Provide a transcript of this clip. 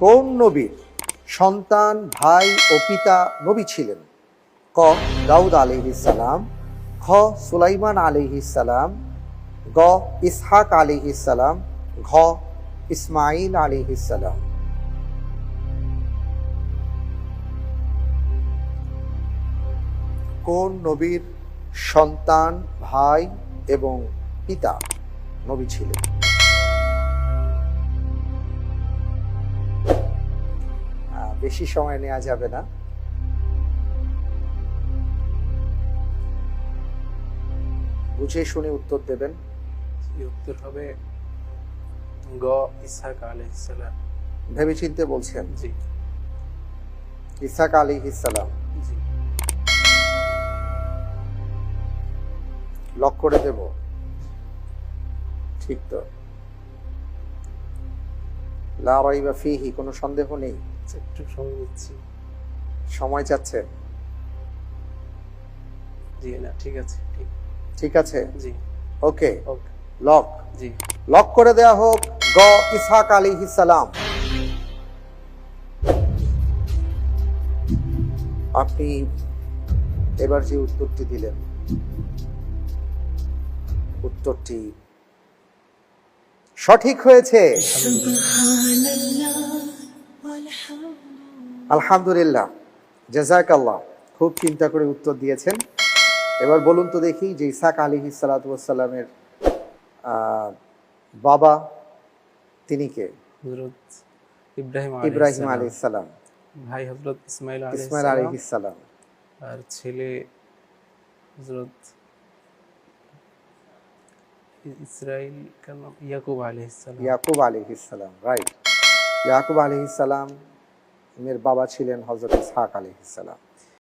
কোন নবীর সন্তান, ভাই ও পিতা নবী ছিলেন? ক. দাউদ আলিহিসাল্লাম খ. সুলাইমান আলিহিসাল্লাম গ. ইসহাক আলিহিসাল্লাম ঘ. ইসমাইল আলিহিসাল্লাম কোন নবীর সন্তান, ভাই এবং পিতা নবী ছিলেন? বেশি সময় নেওয়া যাবে না। বুঝে শুনে উত্তর দেবেন। উত্তর হবে গ ইসহাক আলাইহিসসালাম ভেবে চিনতে বলছেন? জি। ইসাক আলী ইসালাম জি। লক করে দেব। ঠিক তো। লা রাইবা ফিহি কোনো সন্দেহ নেই? একটু সময় নিচ্ছি সময় যাচ্ছে জি না ঠিক আছে ঠিক। ঠিক আছে? জি। ওকে ওকে লক জি। লক করে দেয়া হোক। গ ইসহাক আলী সালাম। আপনি এবার যে উত্তরটি দিলেন উত্তরটি সঠিক হয়েছে। আলহামদুলিল্লাহ জাজাক আল্লাহ খুব চিন্তা করে উত্তর দিয়েছেন। এবার বলুন তো দেখি যে ইসাক আলী সালাতামের বাবা তিনি কে? ইব্রাহিম ইব্রাহিম আলী সালাম। ভাই হযরত ইসমাইল ইসমাইল আলী সালাম। আর ছেলে হযরত ইসরাইল ইয়াকুব সালাম। ইয়াকুব আলী রাইট ইয়াকুব আলী এর বাবা ছিলেন হজরত ইসহাক আলী সালাম।